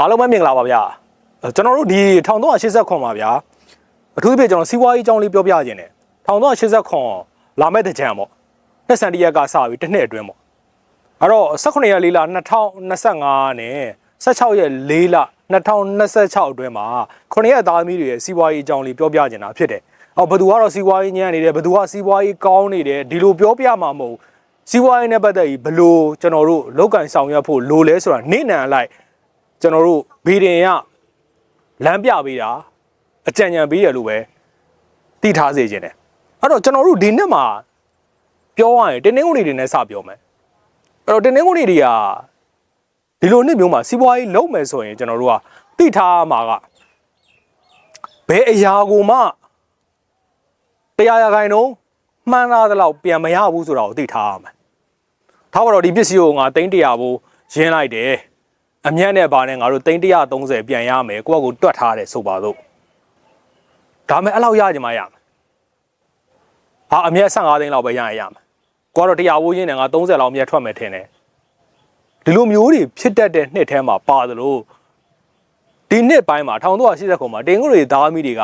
အားလုံးပဲမင်္ဂလာပါဗျာကျွန်တော်တို့ဒီ1389ပါဗျာအထူးသဖြင့်ကျွန်တော်စီးပွားရေးအကြောင်းလေးပြောပြခြင်းတယ်1389လာမဲ့တဲ့ကြံပေါ့နှစ်ဆန်တရက်ကစပြီးတစ်နှစ်အတွင်းပေါ့အဲ့တော့18ရက်4လ2025နဲ့16ရက်4လ2026အတွင်းမှာ9ရက်သားသမီးတွေရဲ့စီးပွားရေးအကြောင်းလေးပြောပြခြင်းတာဖြစ်တယ်အော်ဘယ်သူကတော့စီးပွားရေးညံ့နေတယ်ဘယ်သူကစီးပွားရေးကောင်းနေတယ်ဒီလိုပြောပြမှာမဟုတ်စီးပွားရေးနဲ့ပတ်သက်ပြီးဘယ်လိုကျွန်တော်တို့လောက်ကင်ဆောင်ရွက်ဖို့လိုလဲဆိုတာနေ့နံလိုက် ကျွန်တော်တို့ဗီဒင်ရလမ်းပြပေးတာအကြံဉာဏ်ပေးရလို့ပဲတည်ထားစေခြင်းတယ်အဲ့တော့ကျွန်တော်တို့ဒီနှစ်မှာပြောရရင်တင်းနှင်းကုန်တွေနဲ့စပြောမယ်အဲ့တော့တင်းနှင်းကုန်တွေကဒီလိုနှစ်မျိုးမှာစီးပွားရေးလုပ်မယ်ဆိုရင်ကျွန်တော်တို့ကတည်ထားမှာကဘယ်အရာကိုမှတရားရခိုင်တော့မှန်းသားသလောက်ပြန်မရဘူးဆိုတာကိုသိထားရမယ်ထားပါတော့ဒီပစ္စည်းကိုငါသိန်း100ဘိုးရင်းလိုက်တယ် အမြတ်နဲ့ပါနဲ့ငါတို့330ပြန်ရမယ်ကိုယ့်ကိုတွတ်ထားတယ်ဆိုပါတော့ဒါမဲ့အဲ့လောက်ရကြမှာရမယ်ဟာအမြတ်15သိန်းလောက်ပဲရရင်ရမယ်ကိုကတော့တရားဝိုးရင်းနဲ့ငါ30လောက်အမြတ်ထွက်မယ်ထင်တယ်ဒီလိုမျိုးတွေဖြစ်တတ်တဲ့နှစ်ထဲမှာပါသလိုဒီနှစ်ပိုင်းမှာ1380ခုမှာတင်ကိုတွေသားမီးတွေက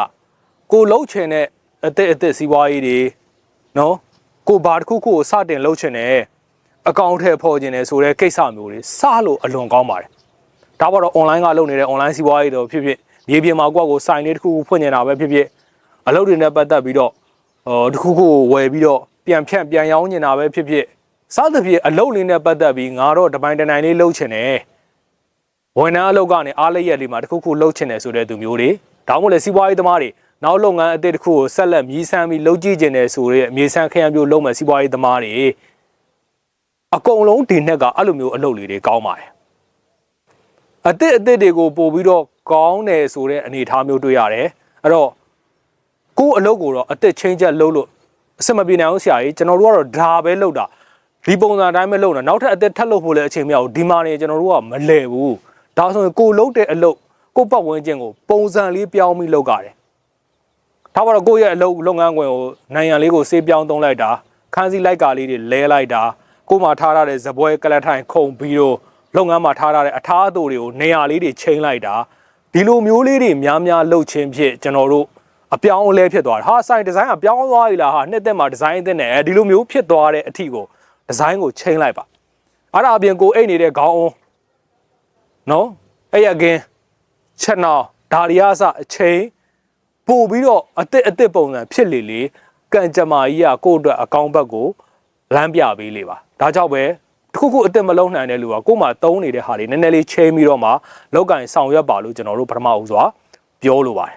ကိုလှုပ်ချင်တဲ့အသက်အသက်စီးပွားရေးတွေနော်ကိုဘာတစ်ခုခုကိုစတင်လှုပ်ချင်တယ်အကောင့်ထဲဖော်ခြင်းတယ်ဆိုတဲ့ကိစ္စမျိုးတွေစလို့အလွန်ကောင်းပါတယ် ဒါပေါ်တော့ online ကလုပ်နေတဲ့ online စီးပွားရေးတော့ဖြစ်ဖြစ်မြေပြင်မှာကိုယ့်ကိုစိုင်လေးတစ်ခုခုဖွင့်နေတာပဲဖြစ်ဖြစ်အလုပ်တွေနဲ့ပတ်သက်ပြီးတော့ဟိုတစ်ခုခုဝယ်ပြီးတော့ပြန်ဖြန့်ပြန်ရောင်းနေတာပဲဖြစ်ဖြစ်စသဖြင့်အလုပ်လေးနဲ့ပတ်သက်ပြီးငါတော့တပိုင်းတနိုင်လေးလုပ်ချင်တယ်ဝန်ထမ်းအလုပ်ကနေအားလျက်လေးမှာတစ်ခုခုလုပ်ချင်တယ်ဆိုတဲ့သူမျိုးတွေဒါမှမဟုတ်လေစီးပွားရေးသမားတွေနောက်လုပ်ငန်းအသစ်တစ်ခုကိုဆက်လက်မြည်ဆန်းပြီးလုပ်ကြည့်ကျင်တယ်ဆိုတဲ့အမြည်ဆန်းခရမ်းမျိုးလုပ်မဲ့စီးပွားရေးသမားတွေအကုန်လုံးဒီနှစ်ကအဲ့လိုမျိုးအလုပ်လေးတွေကောင်းပါတယ် အသစ်အသစ်တွေကိုပို့ပြီးတော့ကောင်းတယ်ဆိုတဲ့အနေအထားမျိုးတွေ့ရတယ်အဲ့တော့ကိုယ့်အလုပ်ကိုတော့အသစ်ချင်းချက်လုပ်လို့အဆင်မပြေနိုင်အောင်ဆရာကြီးကျွန်တော်တို့ကတော့ဒါပဲလုပ်တာဒီပုံစံအတိုင်းပဲလုပ်တာနောက်ထပ်အသစ်ထပ်လုပ်ဖို့လည်းအချိန်မရဘူးဒီမှာနေကျွန်တော်တို့ကမလဲဘူးဒါဆိုရင်ကိုယ်လုပ်တဲ့အလုပ်ကိုယ့်ပတ်ဝန်းကျင်ကိုပုံစံလေးပြောင်းပြီးလုပ်ကြတယ်ဒါပါတော့ကိုယ့်ရဲ့အလုပ်လုပ်ငန်းခွင်ကိုနိုင်ရန်လေးကိုစေးပြောင်းသုံးလိုက်တာခန်းစီလိုက်ကာလေးတွေလဲလိုက်တာကိုယ်မှာထားရတဲ့ဇပွဲကလတ်ထိုင်ခုံပြီးတော့ လုပ်ငန်းမှာထားထားတဲ့အထားအသိုတွေကိုနေရာလေးတွေချိန်လိုက်တာဒီလိုမျိုးလေးတွေများများလှုပ်ချင်းဖြစ်ကျွန်တော်တို့အပြောင်းအလဲဖြစ်သွားတယ်ဟာဆိုင်ဒီဇိုင်းကပြောင်းသွားပြီလားဟာနှစ်သက်မှာဒီဇိုင်းအသစ်နဲ့အဲဒီလိုမျိုးဖြစ်သွားတဲ့အထီကိုဒီဇိုင်းကိုချိန်လိုက်ပါအဲ့ဒါအပြင်ကိုအိတ်နေတဲ့ခေါင်းအောင်နော်အဲ့ရကင်းချက်နောက်ဒါရီယာစအချိန်ပို့ပြီးတော့အစ်စ်အစ်စ်ပုံစံဖြစ်လေလေကံကြမ္မာကြီးကကိုယ့်အတွက်အကောင့်ဘက်ကိုလမ်းပြပေးလေပါဒါကြောင့်ပဲ တစ်ခုခုအစ်စ်မလုံးနိုင်တဲ့လူကကို့မှာတုံးနေတဲ့ဟာတွေနည်းနည်းလေးချိန်ပြီးတော့မှလောက်ကင်ဆောင်ရွက်ပါလို့ကျွန်တော်တို့ပထမဦးစွာပြောလိုပါတယ်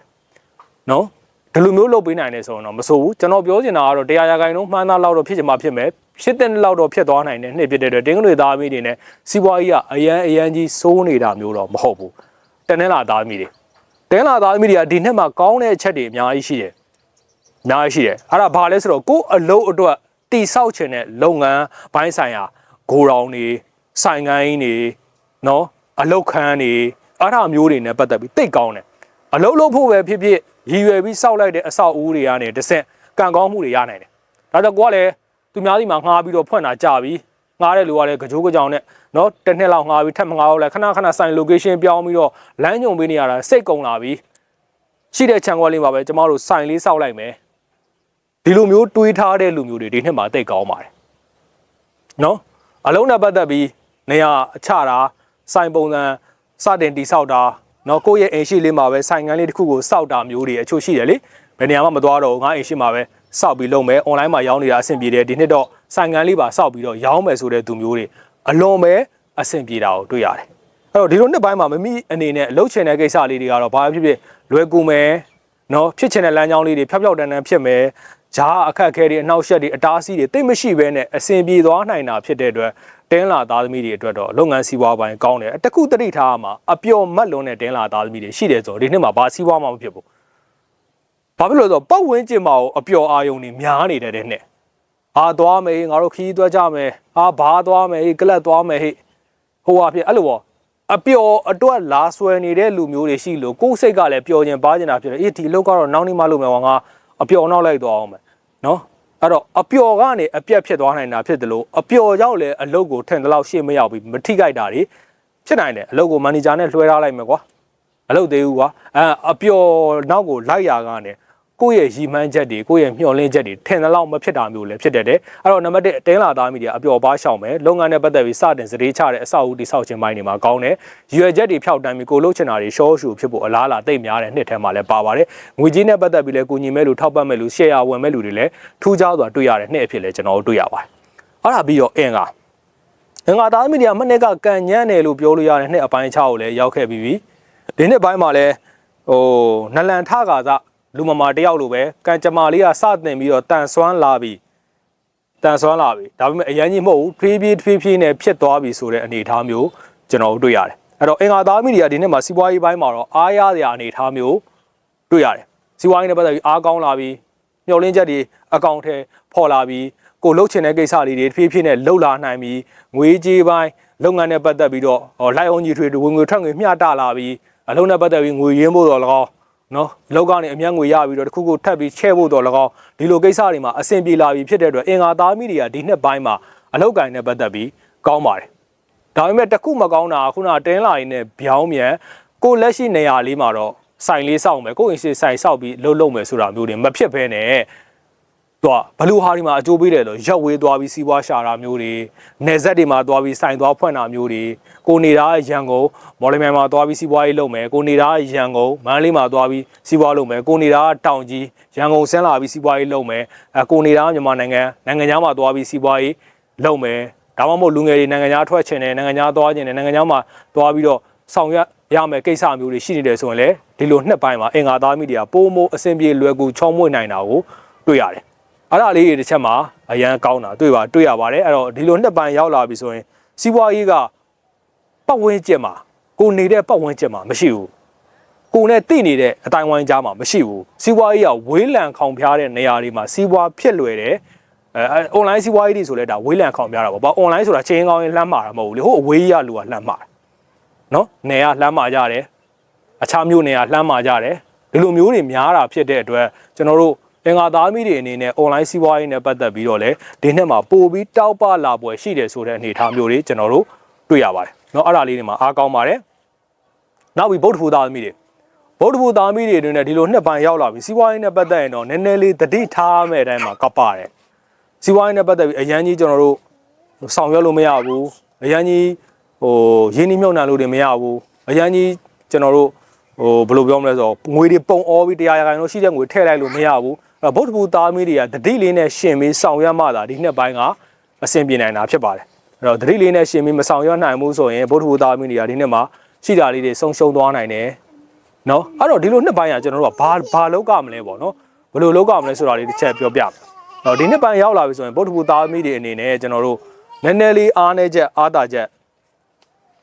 နော်ဒီလိုမျိုးလုပ်ပေးနိုင်တယ်ဆိုရင်တော့မဆိုဘူးကျွန်တော်ပြောချင်တာကတော့တရားရဂိုင်လုံးမှန်းသားလောက်တော့ဖြစ်ချင်မှဖြစ်မယ်ဖြစ်တဲ့လောက်တော့ဖြစ်သွားနိုင်တယ်နှစ်ဖြစ်တဲ့အတွက်တင်းကလေးသားမိတွေနဲ့စီးပွားရေးကအရန်အရန်ကြီးစိုးနေတာမျိုးတော့မဟုတ်ဘူးတနင်္လာသားမိတွေတနင်္လာသားမိတွေကဒီနှစ်မှာကောင်းတဲ့အချက်တွေအများကြီးရှိတယ်အများကြီးရှိတယ်အဲ့ဒါဘာလဲဆိုတော့ကိုယ့်အလုပ်အတွက်တိဆောက်ချင်တဲ့လုပ်ငန်းဘိုင်းဆိုင်ရာ ဂိုရောင်တွေဆိုင်ကိုင်းတွေနော်အလုတ်ခန်းတွေအဲ့ဒါမျိုးတွေနဲ့ပတ်သက်ပြီးတိတ်ကောင်းတယ်အလုတ်လုပ်ဖို့ပဲဖြစ်ဖြစ်ရည်ရွယ်ပြီးစောက်လိုက်တဲ့အဆောက်အဦတွေကနေတစ်ဆင့်ကံကောင်းမှုတွေရနိုင်တယ်ဒါကြောင့်ကိုကလည်းသူများစီမှာငှားပြီးတော့ဖွင့်တာကြပြီငှားတဲ့လူကလည်းကြိုးကြောင်နဲ့နော်တစ်နှစ်လောက်ငှားပြီးထပ်မငှားတော့လဲခဏခဏဆိုင် location ပြောင်းပြီးတော့လမ်းညွန်ပေးနေရတာစိတ်ကုန်လာပြီရှိတဲ့ခြံခွက်လေးမှာပဲကျမတို့ဆိုင်လေးစောက်လိုက်မယ်ဒီလိုမျိုးတွေးထားတဲ့လူမျိုးတွေဒီနှစ်မှာတိတ်ကောင်းပါတယ်နော် အလုံးနဲ့ပတ်သက်ပြီးနေရာအချတာစိုင်ပုံစံစတင်တိဆောက်တာနော်ကိုယ့်ရဲ့အိမ်ရှိလေးမှာပဲစိုင်ငန်းလေးတစ်ခုကိုစောက်တာမျိုးတွေအချို့ရှိတယ်လေဘယ်နေရာမှမသွားတော့ဘူးငါအိမ်ရှိမှာပဲစောက်ပြီးလုပ်မယ် online မှာရောင်းနေတာအဆင်ပြေတယ်ဒီနှစ်တော့စိုင်ငန်းလေးပါစောက်ပြီးတော့ရောင်းမယ်ဆိုတဲ့သူမျိုးတွေအလွန်ပဲအဆင်ပြေတာကိုတွေ့ရတယ်အဲ့တော့ဒီလိုနှစ်ပိုင်းမှာမမိအနေနဲ့လှုပ်ချင်တဲ့ကိစ္စလေးတွေကတော့ဘာဖြစ်ဖြစ်လွယ်ကူမယ်နော်ဖြစ်ချင်တဲ့လမ်းကြောင်းလေးတွေဖြောက်ဖြောက်တန်းတန်းဖြစ်မယ် ဂျားအခက်အခဲတွေအနှောက်အယှက်တွေအတားအဆီးတွေတိတ်မရှိဘဲနဲ့အဆင်ပြေသွားနိုင်တာဖြစ်တဲ့အတွက်တင်းလာသားသမီးတွေအတွက်တော့လုပ်ငန်းစီးပွားပိုင်းကောင်းတယ်တခုတတိထားမှာအပျော်မတ်လွန်တဲ့တင်းလာသားသမီးတွေရှိတယ်ဆိုတော့ဒီနှစ်မှာဘာစီးပွားမှမဖြစ်ဘူးဘာဖြစ်လို့လဲဆိုတော့ပတ်ဝန်းကျင်မှာအပျော်အာယုံတွေများနေတဲ့တဲ့နှစ်အာသွားမယ်ငါတို့ခီးသွားကြမယ်အာဘာသွားမယ်ကလပ်သွားမယ်ဟိဟိုဟာဖြစ်အဲ့လိုပေါ့အပျော်အတွက်လာဆွဲနေတဲ့လူမျိုးတွေရှိလို့ကိုယ်စိတ်ကလည်းပျော်ခြင်းပါခြင်းတာဖြစ်တယ်အေးဒီလောက်ကတော့နောက်နေ့မှလုပ်မယ်ဟောငါ အပျော်နောက်လိုက်သွားအောင်မယ်နော်အဲ့တော့အပျော်ကနေအပြက်ဖြစ်သွားနိုင်တာဖြစ်တယ်လို့အပျော်ကြောင့်လည်းအလုတ်ကိုထင်တဲ့လောက်ရှေ့မရောက်ပြီးမထိခိုက်တာတွေဖြစ်နိုင်တယ်အလုပ်ကိုမန်နေဂျာနဲ့လွှဲထားလိုက်မယ်ကွာအလုပ်သေးဘူးကွာအဲအပျော်နောက်ကိုလိုက်ရာကနေ ကိုယ့်ရဲ့ရီမှန်းချက်တွေကိုယ့်ရဲ့မျှော်လင့်ချက်တွေထင်သလောက်မဖြစ်တာမျိုးလည်းဖြစ်တတ်တယ်အဲ့တော့နံပါတ်1တင်းလာသားမိတွေအပျော်ပါရှောင်မယ်လုပ်ငန်းနဲ့ပတ်သက်ပြီးစတင်စတေးချတဲ့အဆောက်အဦတိဆောက်ခြင်းပိုင်းတွေမှာကောင်းတယ်ရွယ်ချက်တွေဖြောက်တန်းပြီးကိုလှုပ်ချင်တာတွေရှော့ရှူဖြစ်ဖို့အလားအလာတိတ်များတဲ့နှစ်ထဲမှာလည်းပါပါတယ်ငွေကြီးနဲ့ပတ်သက်ပြီးလည်းကိုညီမဲ့လူထောက်ပံ့မဲ့လူရှယ်ယာဝင်မဲ့လူတွေလည်းထူးခြားစွာတွေ့ရတဲ့နှစ်အဖြစ်လည်းကျွန်တော်တို့တွေ့ရပါတယ်အဲ့ဒါပြီးတော့အင်္ဂါငငါသားမီဒီယာမနေ့ကကန်ညမ်းတယ်လို့ပြောလို့ရတဲ့နှစ်အပိုင်း6ကိုလည်းရောက်ခဲ့ပြီးပြီဒီနှစ်ပိုင်းမှာလည်းဟိုနလန်ထကာသ လူမမာတယောက်လိုပဲကန်ကြမာလေးကစတင်ပြီးတော့တန်ဆွမ်းလာပြီတန်ဆွမ်းလာပြီဒါပေမဲ့အရင်ကြီးမဟုတ်ဘူးဖြည်းဖြည်းဖြည်းဖြည်းနဲ့ဖြစ်သွားပြီဆိုတဲ့အနေအထားမျိုးကျွန်တော်တို့တွေ့ရတယ်အဲ့တော့အင်္ဂါသားမီဒီယာဒီနှစ်မှာစီးပွားရေးပိုင်းမှာတော့အားရစရာအနေအထားမျိုးတွေ့ရတယ်စီးပွားရေးနဲ့ပတ်သက်ပြီးအားကောင်းလာပြီမျှော်လင့်ချက်တွေအကောင့်ထဲပေါ်လာပြီးကိုလှုပ်ချင်တဲ့ကိစ္စလေးတွေဖြည်းဖြည်းနဲ့လှုပ်လာနိုင်ပြီးငွေကြေးပိုင်းလုပ်ငန်းနဲ့ပတ်သက်ပြီးတော့ဟောလိုက်အောင်ကြီးထွေဝင်ငွေထွက်ငွေမျှတလာပြီးအလုံးနဲ့ပတ်သက်ပြီးငွေရင်းဖို့တော့၎င်း နော်လောက်ကနေအမျက်ငွေရပြီးတော့တစ်ခုခုထပ်ပြီးချဲ့ဖို့တော့၎င်းဒီလိုကိစ္စတွေမှာအဆင်ပြေလာပြီးဖြစ်တဲ့အတွက်အင်္ဂါသားမိတွေကဒီနှစ်ပိုင်းမှာအလောက်ကင်နဲ့ပတ်သက်ပြီးကောင်းပါတယ်ဒါပေမဲ့တစ်ခုမကောင်းတာကခုနတင်းလာရင်းနဲ့ဗျောင်းမြန်ကိုလက်ရှိနေရာလေးမှာတော့ဆိုင်လေးစောက်မယ်ကိုအင်စီဆိုင်စောက်ပြီးလှုပ်လှုပ်မယ်ဆိုတာမျိုးတွေမဖြစ်ဘဲနဲ့ တော့ဘလူဟာဒီမှာအကျိုးပေးတယ်လို့ရက်ဝေးသွားပြီးစီးပွားရှာတာမျိုးတွေနေဆက်တွေမှာသွားပြီးဆိုင်သွားဖွင့်တာမျိုးတွေကိုနေတာရန်ကုန်မော်လမြိုင်မှာသွားပြီးစီးပွားရေးလုပ်မယ်ကိုနေတာရန်ကုန်မန္တလေးမှာသွားပြီးစီးပွားလုပ်မယ်ကိုနေတာတောင်ကြီးရန်ကုန်ဆင်းလာပြီးစီးပွားရေးလုပ်မယ်အဲကိုနေတာမြန်မာနိုင်ငံနိုင်ငံခြားမှာသွားပြီးစီးပွားရေးလုပ်မယ်ဒါမှမဟုတ်လူငယ်တွေနိုင်ငံခြားထွက်ချင်တယ်နိုင်ငံခြားသွားချင်တယ်နိုင်ငံခြားမှာသွားပြီးတော့ဆောင်ရွက်ရမယ်ကိစ္စမျိုးတွေရှိနေတယ်ဆိုရင်လေဒီလိုနှစ်ပိုင်းမှာအင်္ဂါသားမိတွေကပိုးမိုးအဆင်ပြေလွယ်ကူချောမွေ့နိုင်တာကိုတွေ့ရတယ် အဲ့ဒါလေးတွေတစ်ချက်မှာအရန်ကောင်းတာတွေ့ပါတွေ့ရပါတယ်အဲ့တော့ဒီလိုနှစ်ပိုင်းရောက်လာပြီဆိုရင်စီးပွားရေးကပတ်ဝန်းကျင်မှာကိုနေတဲ့ပတ်ဝန်းကျင်မှာမရှိဘူးကိုနဲ့တိနေတဲ့အတိုင်းဝိုင်းကြားမှာမရှိဘူးစီးပွားရေးကဝေးလံခေါင်ဖျားတဲ့နေရာတွေမှာစီးပွားဖြစ်လွယ်တယ်အဲ online စီးပွားရေးတွေဆိုလဲဒါဝေးလံခေါင်ဖျားတာပေါ့ဘာ online ဆိုတာချင်းကောင်းရင်လှမ်းမှာတာမဟုတ်ဘူးလေဟိုအဝေးရလူကလှမ်းမှာနော်နေရလှမ်းမှာကြတယ်အခြားမျိုးနေရလှမ်းမှာကြတယ်ဒီလိုမျိုးတွေများတာဖြစ်တဲ့အတွက်ကျွန်တော်တို့ အင်္ဂါသားမိတွေအနေနဲ့ online စီးပွားရေးနဲ့ပတ်သက်ပြီးတော့လည်းဒီနှစ်မှာပို့ပြီးတောက်ပလာပွဲရှိတယ်ဆိုတဲ့အနေအထားမျိုးတွေကျွန်တော်တို့တွေ့ရပါတယ်เนาะအဲ့ဒါလေးတွေမှာအားကောင်းပါတယ်နောက်ပြီးဗုဒ္ဓဘုသားသမီးတွေဗုဒ္ဓဘုသားသမီးတွေအနေနဲ့ဒီလိုနှစ်ပိုင်းရောက်လာပြီစီးပွားရေးနဲ့ပတ်သက်ရင်တော့နည်းနည်းလေးတတိထားမဲ့အတိုင်းမှာကပ်ပါတယ်စီးပွားရေးနဲ့ပတ်သက်ပြီးအရန်ကြီးကျွန်တော်တို့ဆောင်ရွက်လို့မရဘူးအရန်ကြီးဟိုရင်းနှီးမြှုပ်နှံလို့တွေမရဘူးအရန်ကြီးကျွန်တော်တို့ဟိုဘယ်လိုပြောမလဲဆိုတော့ငွေတွေပုံအောပြီးတရားရခိုင်လို့ရှိတဲ့ငွေထည့်လိုက်လို့မရဘူးအဲ့ ဗုဒ္ဓဘုသားမီးတွေကတတိလေးနဲ့ရှင်ပြီးဆောင်ရွက်မှသာဒီနှစ်ပိုင်းကအဆင်ပြေနိုင်တာဖြစ်ပါတယ်အဲ့တော့တတိလေးနဲ့ရှင်ပြီးမဆောင်ရွက်နိုင်ဘူးဆိုရင်ဗုဒ္ဓဘုသားမီးတွေကဒီနှစ်မှာရှိတာလေးတွေဆုံးရှုံးသွားနိုင်တယ်နော်အဲ့တော့ဒီလိုနှစ်ပိုင်းကကျွန်တော်တို့ကဘာဘာလောက်ကမလဲပေါ့နော်ဘယ်လိုလောက်ကမလဲဆိုတာလေးတစ်ချက်ပြောပြမယ်အဲ့တော့ဒီနှစ်ပိုင်းရောက်လာပြီဆိုရင်ဗုဒ္ဓဘုသားမီးတွေအနေနဲ့ကျွန်တော်တို့နည်းနည်းလေးအားနေချက်အားတာချက်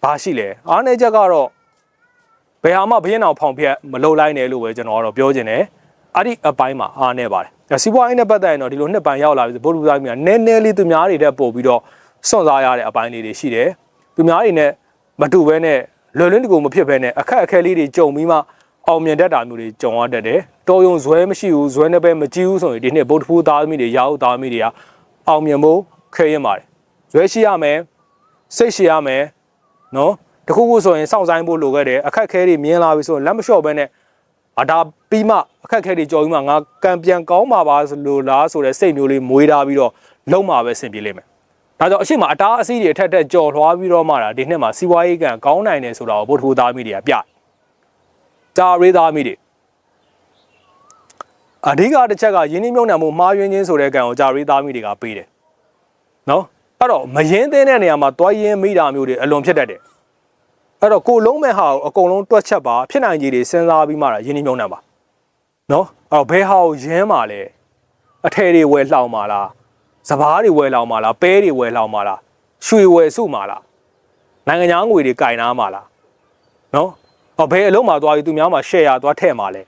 ဘာရှိလဲအားနေချက်ကတော့ဘယ်ဟာမှဘင်းအောင်ဖောင်ဖြက်မလုံလိုက်နဲ့လို့ပဲကျွန်တော်ကတော့ပြောချင်တယ် အဲ့ဒီအပိုင်းမှာအားနေပါတယ်စီးပွားရေးနဲ့ပတ်သက်ရင်တော့ဒီလိုနှစ်ပိုင်းရောက်လာပြီဆိုဗုဒ္ဓဘုရားမြတ်နည်းနည်းလေးသူများတွေတက်ပို့ပြီးတော့စွန့်စားရတဲ့အပိုင်းလေးတွေရှိတယ်သူများတွေနဲ့မတူဘဲနဲ့လွယ်လွန်းတကူမဖြစ်ဘဲနဲ့အခက်အခဲလေးတွေကြုံပြီးမှအောင်မြင်တတ်တာမျိုးတွေကြုံရတတ်တယ်တော်ယုံဇွဲမရှိဘူးဇွဲနဲ့ပဲမကြည့်ဘူးဆိုရင်ဒီနှစ်ဗုဒ္ဓဘုသားသမီးတွေရောက်သားသမီးတွေကအောင်မြင်ဖို့ခဲရင်ပါတယ်ဇွဲရှိရမယ်စိတ်ရှိရမယ်နော်တခုခုဆိုရင်စောင့်ဆိုင်ဖို့လိုခဲ့တယ်အခက်ခဲတွေမြင်လာပြီဆိုရင်လက်မလျှော့ဘဲနဲ့ အဒါပြီးမှအခက်ခဲတွေကြော်ပြီးမှငါကံပြန်ကောင်းမှာပါလို့လားဆိုတဲ့စိတ်မျိုးလေးမွေးထားပြီးတော့လုံးမှာပဲဆင်ပြေလိမ့်မယ်ဒါကြောင့်အရှိမအတားအဆီးတွေထက်ထက်ကြော်လွှားပြီးတော့မှဒါဒီနှစ်မှာစီးပွားရေးကံကောင်းနိုင်တယ်ဆိုတာကိုဗုဒ္ဓဘုသားမိတွေကပြတာရေးသားမိတွေအဓိကတစ်ချက်ကယင်းနှမြုံနှံမှုမှားယွင်းခြင်းဆိုတဲ့ကံကိုဂျာရေးသားမိတွေကပေးတယ်နော်အဲ့တော့မယင်းသင်းတဲ့နေရာမှာတွားယင်းမိတာမျိုးတွေအလွန်ဖြစ်တတ်တယ် အဲ့တော့ကိုလုံးမဲ့ဟာကိုအကုန်လုံးတွက်ချက်ပါဖြစ်နိုင်ကြီးတွေစဉ်းစားပြီးမှဒါယင်းနှမြုံနှံပါနော်အဲ့တော့ဘယ်ဟာကိုယင်းမှာလဲအထည်တွေဝယ်လှောင်ပါလားစပားတွေဝယ်လောင်ပါလားပဲတွေဝယ်လောင်ပါလားရွှေဝယ်စုပါလားနိုင်ငံခြားငွေတွေကင်နာမှာလားနော်ဟောဘယ်အလုံးမှာသွားပြီးသူများမှာ share ရသွားထည့်မှာလဲ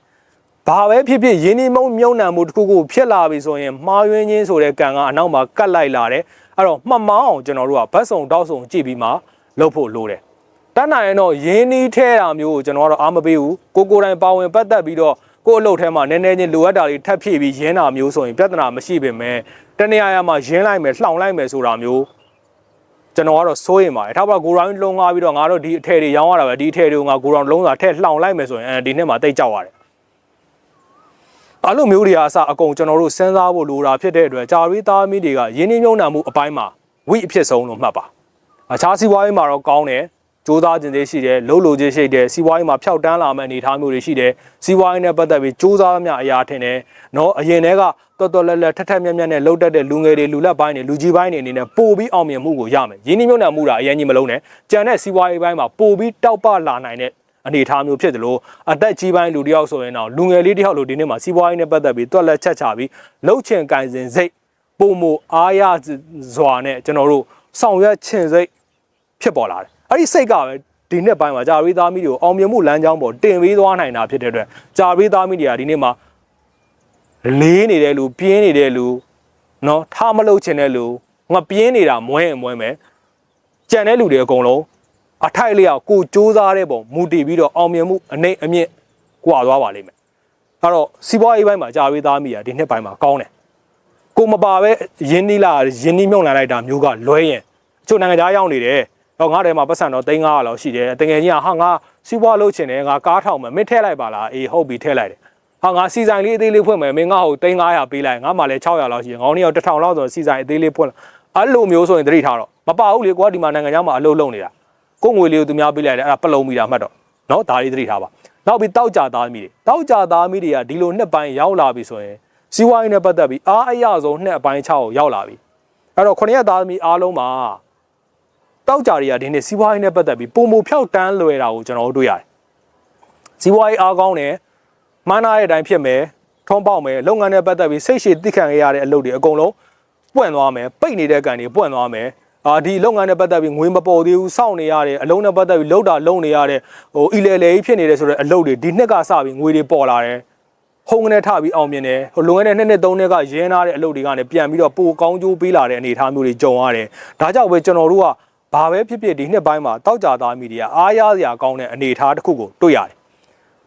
ဘာပဲဖြစ်ဖြစ်ရင်းနှီးမှုမြုံနှံမှုတစ်ခုခုဖြစ်လာပြီဆိုရင်မှားယွင်းခြင်းဆိုတဲ့ကံကအနောက်မှာကတ်လိုက်လာတယ်အဲ့တော့မှတ်မောင်းအောင်ကျွန်တော်တို့ကဘတ်စုံတောက်စုံကြည့်ပြီးမှလုပ်ဖို့လိုတယ် တတ်နိုင်ရင်တော့ရင်းနှီးထဲတာမျိုးကိုကျွန်တော်ကတော့အားမပေးဘူးကိုကိုတိုင်ပါဝင်ပတ်သက်ပြီးတော့ကို့အလုပ်ထဲမှာနည်းနည်းချင်းလိုအပ်တာတွေထပ်ဖြည့်ပြီးရင်းတာမျိုးဆိုရင်ပြဿနာမရှိပေမဲ့တနေရာရာမှာရင်းလိုက်မယ်လှောင်လိုက်မယ်ဆိုတာမျိုးကျွန်တော်ကတော့စိုးရင်ပါတယ်ထားပါကိုရောင်းလုံးငားပြီးတော့ငါတို့ဒီအထည်တွေရောင်းရတာပဲဒီအထည်တွေကိုငါကိုရောင်းလုံးစာထည့်လှောင်လိုက်မယ်ဆိုရင်အဲဒီနှစ်မှာတိတ်ကြောက်ရတယ်အဲ့လိုမျိုးတွေကအစအကုန်ကျွန်တော်တို့စဉ်းစားဖို့လိုတာဖြစ်တဲ့အတွက်ဂျာရီသားမီတွေကရင်းနှီးမြှုပ်နှံမှုအပိုင်းမှာဝိအဖြစ်ဆုံးလို့မှတ်ပါအခြားစီးပွားရေးမှာတော့ကောင်းတယ် စူးစမ်းခြင်းတွေရှိတယ်လှုပ်လို့ခြင်းရှိတယ်စီးပွားရေးမှာဖျောက်တန်းလာမယ့်အနေအထားမျိုးတွေရှိတယ်စီးပွားရေးနဲ့ပတ်သက်ပြီးစူးစမ်းများအရာထင်တယ်နော်အရင်တည်းကတော်တော်လက်လက်ထက်ထက်မြက်မြက်နဲ့လှုပ်တတ်တဲ့လူငယ်တွေလူလက်ပိုင်းတွေလူကြီးပိုင်းတွေအနေနဲ့ပို့ပြီးအောင်မြင်မှုကိုရမယ်ရင်းနှီးမြှုပ်နှံမှုတာအရင်ကြီးမလုံးနဲ့ကြံတဲ့စီးပွားရေးပိုင်းမှာပို့ပြီးတောက်ပလာနိုင်တဲ့အနေအထားမျိုးဖြစ်တယ်လို့အသက်ကြီးပိုင်းလူတယောက်ဆိုရင်တော့လူငယ်လေးတယောက်လိုဒီနေ့မှာစီးပွားရေးနဲ့ပတ်သက်ပြီးတွက်လက်ချက်ချပြီးလှုပ်ချင်ကင်စင်စိတ်ပုံမအားရစွာနဲ့ကျွန်တော်တို့ဆောင်ရွက်ချင်စိတ်ဖြစ်ပေါ်လာတယ် အဲ့ဒီစိတ်ကပဲဒီနှစ်ပိုင်းမှာဂျာရီသားမီတွေကိုအောင်မြင်မှုလမ်းကြောင်းပေါ်တင်ပေးသွားနိုင်တာဖြစ်တဲ့အတွက်ဂျာရီသားမီတွေကဒီနေ့မှာလေးနေတဲ့လူပြင်းနေတဲ့လူနော်ထားမလုပ်ချင်တဲ့လူငါပြင်းနေတာမွဲရင်မွဲမယ်ကြံတဲ့လူတွေအကုန်လုံးအထိုက်လျောက်ကိုစူးစားတဲ့ပုံမူတည်ပြီးတော့အောင်မြင်မှုအနိုင်အမြင့်ကွာသွားပါလိမ့်မယ်အဲ့တော့စီးပွားရေးပိုင်းမှာဂျာရီသားမီကဒီနှစ်ပိုင်းမှာကောင်းတယ်ကိုမပါပဲရင်းနှီးလာရင်းနှီးမြုံလာလိုက်တာမျိုးကလွဲရင်အချို့နိုင်ငံသားရောက်နေတယ် တော့ငါထဲမှာပတ်စံတော့3900လောက်ရှိတယ်တကယ်ကြီးကဟာငါစီးပွားလုပ်ချင်တယ်ငါကားထောင်မယ်မင်းထည့်လိုက်ပါလားအေးဟုတ်ပြီထည့်လိုက်တယ်ဟာငါစီဆိုင်လေးအသေးလေးဖွင့်မယ်မင်းငါ့ကို3900ပေးလိုက်ငါမှလည်း600လောက်ရှိတယ်ငေါင်းနေတော့1000လောက်ဆိုစီဆိုင်အသေးလေးဖွင့်အဲ့လိုမျိုးဆိုရင်တတိထားတော့မပါဘူးလေကွာဒီမှာနိုင်ငံခြားမှာအလုပ်လုပ်နေတာကိုငွေလေးကိုသူများပေးလိုက်တယ်အဲ့ဒါပလုံမိတာမှတ်တော့နော်ဒါလေးတတိထားပါနောက်ပြီးတောက်ကြသားမိတွေတောက်ကြသားမိတွေကဒီလိုနှစ်ပိုင်းရောက်လာပြီဆိုရင်စီးပွားရေးနဲ့ပတ်သက်ပြီးအားအရဆုံးနှစ်အပိုင်း6ကိုရောက်လာပြီအဲ့တော့ခုနှစ်ရက်သားသမီးအားလုံးမှာ တောက်ကြတွေကဒီနေ့စီးပွားရေးနဲ့ပတ်သက်ပြီးပုံမဖြောက်တန်းလွယ်တာကိုကျွန်တော်တို့တွေ့ရတယ်စီးပွားရေးအားကောင်းတယ်မှန်းထားတဲ့အတိုင်းဖြစ်မယ်ထုံးပေါက်မယ်လုပ်ငန်းနဲ့ပတ်သက်ပြီးစိတ်ရှည်သိခံရတဲ့အလုပ်တွေအကုန်လုံးပွင့်သွားမယ်ပိတ်နေတဲ့ကန်တွေပွင့်သွားမယ်အာဒီလုပ်ငန်းနဲ့ပတ်သက်ပြီးငွေမပေါ်သေးဘူးစောင့်နေရတယ်အလုံးနဲ့ပတ်သက်ပြီးလောက်တာလုံနေရတဲ့ဟိုအီလေလေကြီးဖြစ်နေတဲ့ဆိုတဲ့အလုပ်တွေဒီနှစ်ကစပြီးငွေတွေပေါ်လာတယ်ဟုံကနေထပြီးအောင်မြင်တယ်ဟိုလွန်ခဲ့တဲ့နှစ်နှစ်သုံးနှစ်ကရင်းထားတဲ့အလုပ်တွေကနေပြန်ပြီးတော့ပိုကောင်းကျိုးပေးလာတဲ့အနေအထားမျိုးတွေကြုံရတယ်ဒါကြောင့်ပဲကျွန်တော်တို့က ဘာပဲဖြစ်ဖြစ်ဒီနှစ်ပိုင်းမှာတောက်ကြသားမိတွေကအားရစရာကောင်းတဲ့အနေအထားတစ်ခုကိုတွေ့ရတယ်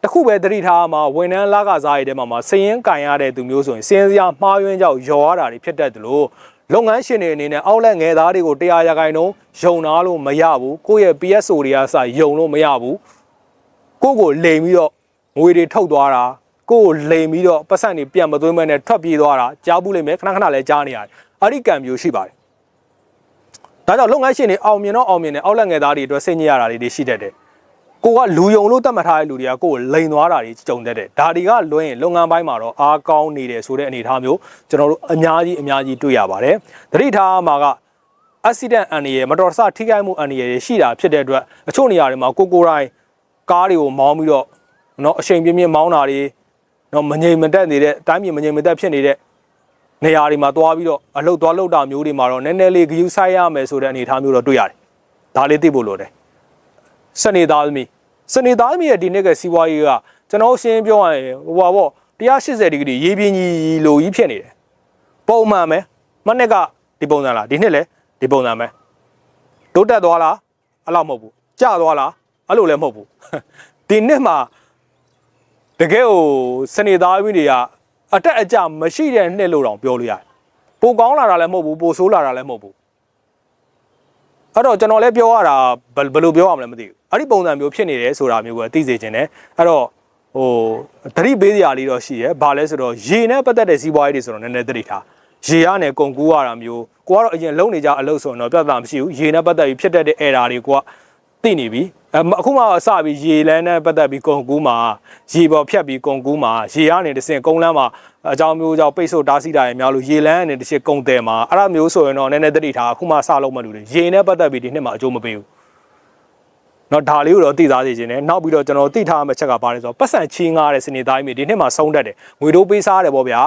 တခုပဲတတိထားမှာဝန်ထမ်းလကစားရတဲ့မှာမှာစရင်ကင်ရတဲ့သူမျိုးဆိုရင်စင်းစရာမှားယွင်းကြောက်ရော်ရတာတွေဖြစ်တတ်တယ်လို့လုပ်ငန်းရှင်တွေအနေနဲ့အောက်လက်ငယ်သားတွေကိုတရားရဂိုင်နှုန်းယုံနာလို့မရဘူးကိုယ့်ရဲ့ PSO တွေကစယုံလို့မရဘူးကိုယ့်ကိုလိမ်ပြီးတော့ငွေတွေထုတ်သွားတာကိုယ့်ကိုလိမ်ပြီးတော့ပတ်စံတွေပြန်မသွင်းမဲနဲ့ထွက်ပြေးသွားတာကြားဘူးလိမ့်မယ်ခဏခဏလည်းကြားနေရတယ်အဲ့ဒီကံမျိုးရှိပါတယ် ဒါကြောင့်လုပ်ငန်းရှင်တွေအောင်မြင်တော့အောင်မြင်တယ်အောက်လက်ငယ်သားတွေအတွက်စိတ်ညစ်ရတာတွေရှိတတ်တယ်ကိုကလူယုံလို့တတ်မှတ်ထားတဲ့လူတွေကကိုယ်ကိုလိန်သွားတာတွေကြုံတတ်တယ်ဒါတွေကလွှဲရင်လုပ်ငန်းပိုင်းမှာတော့အားကောင်းနေတယ်ဆိုတဲ့အနေအထားမျိုးကျွန်တော်တို့အများကြီးအများကြီးတွေ့ရပါတယ်တတိထားမှာက accident အန္တရာယ်မတော်တဆထိခိုက်မှုအန္တရာယ်ရှိတာဖြစ်တဲ့အတွက်အချို့နေရာတွေမှာကိုကိုတိုင်းကားတွေကိုမောင်းပြီးတော့เนาะအချိန်ပြင်းပြင်းမောင်းတာတွေเนาะမငြိမ်မသက်နေတဲ့အတိုင်းမြေမငြိမ်မသက်ဖြစ်နေတဲ့ နေရာတွေမှာသွားပြီးတော့အလုတ်သွားလုတ်တာမျိုးတွေမှာတော့နည်းနည်းလေးဂယူဆိုင်ရမယ်ဆိုတဲ့အနေအထားမျိုးတော့တွေ့ရတယ်ဒါလေးသိဖို့လိုတယ်စနေသားသမီးစနေသားသမီးရဲ့ဒီနေ့ကစီးပွားရေးကကျွန်တော်ရှင်းပြောရရင်ဟိုပါပေါ့180ဒီဂရီရေပြင်းကြီးလိုကြီးဖြစ်နေတယ်ပုံမှန်ပဲမနေ့ကဒီပုံစံလားဒီနှစ်လည်းဒီပုံစံပဲတိုးတက်သွားလားအဲ့လောက်မဟုတ်ဘူးကျသွားလားအဲ့လိုလည်းမဟုတ်ဘူးဒီနှစ်မှာတကယ်ကိုစနေသားသမီးတွေက အတက်အကျမရှိတဲ့နှစ်လို့တောင်ပြောလို့ရတယ်ပိုကောင်းလာတာလည်းမဟုတ်ဘူးပိုဆိုးလာတာလည်းမဟုတ်ဘူးအဲ့တော့ကျွန်တော်လည်းပြောရတာဘယ်လိုပြောရမလဲမသိဘူးအဲ့ဒီပုံစံမျိုးဖြစ်နေတယ်ဆိုတာမျိုးကိုသိစေချင်တယ်အဲ့တော့ဟိုသတိပေးစရာလေးတော့ရှိရဲဘာလဲဆိုတော့ရေနဲ့ပတ်သက်တဲ့စီးပွားရေးတွေဆိုတော့နည်းနည်းသတိထားရေရနဲ့ကုန်ကူးရတာမျိုးကိုကတော့အရင်လုံနေကြအလုပ်ဆိုရင်တော့ပြဿနာမရှိဘူးရေနဲ့ပတ်သက်ပြီးဖြစ်တတ်တဲ့ error တွေကိုက သိနေပြီအခုမှစပြီးရေလန်းနဲ့ပတ်သက်ပြီးကုန်ကူးမှာရေပေါ်ဖြတ်ပြီးကုန်ကူးမှာရေရနေတစင်ကုန်းလန်းမှာအကြောင်းမျိုးကြောင့်ပိတ်ဆို့တားဆီးတာရများလို့ရေလန်းနဲ့တစ်ချက်ကုန်တယ်မှာအဲ့ဒါမျိုးဆိုရင်တော့နည်းနည်းသတိထားအခုမှစလို့မလို့လေရေနဲ့ပတ်သက်ပြီးဒီနှစ်မှာအကျိုးမပေးဘူးနော်ဒါလေးကိုတော့သိသားစေခြင်းနဲ့နောက်ပြီးတော့ကျွန်တော်သိထားမယ့်ချက်ကဘာလဲဆိုတော့ပတ်စံချင်းငားတဲ့စနေသားကြီးတွေဒီနှစ်မှာဆုံးတတ်တယ်ငွေတိုးပေးစားတယ်ပေါ့ဗျာ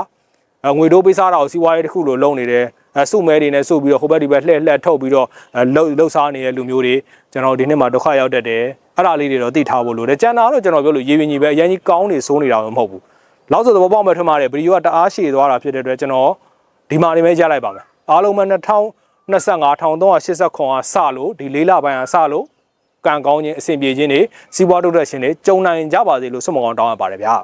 အဲငွေတိုးပေးစားတာကိုစီးပွားရေးတစ်ခုလိုလုပ်နေတယ်အဲ စုမဲတွေနဲ့စုပြီးတော့ဟိုဘက်ဒီဘက်လှည့်လှည့်ထုတ်ပြီးတော့လှုပ်လှုပ်စားနေတဲ့လူမျိုးတွေကျွန်တော်ဒီနှစ်မှာဒုက္ခရောက်တတ်တယ်အဲ့ဒါလေးတွေတော့သိထားဖို့လိုတယ်ကျန်တာတော့ကျွန်တော်ပြောလို့ရေပြင်ကြီးပဲအရင်ကြီးကောင်းနေစိုးနေတာမဟုတ်ဘူးလောက်ဆိုသဘောပေါက်မဲ့ထွန်းပါတယ်ဗီဒီယိုကတအားရှည်သွားတာဖြစ်တဲ့အတွက်ကျွန်တော်ဒီမှာနေမဲရလိုက်ပါမယ်အားလုံးမှ2025 1389ကစလို့ဒီလေးလပိုင်းကစလို့ကံကောင်းခြင်းအဆင်ပြေခြင်းတွေစီးပွားတိုးတက်ခြင်းတွေကြုံနိုင်ကြပါစေလို့ဆုမကောင်းတောင်းရပါတယ်ဗျာ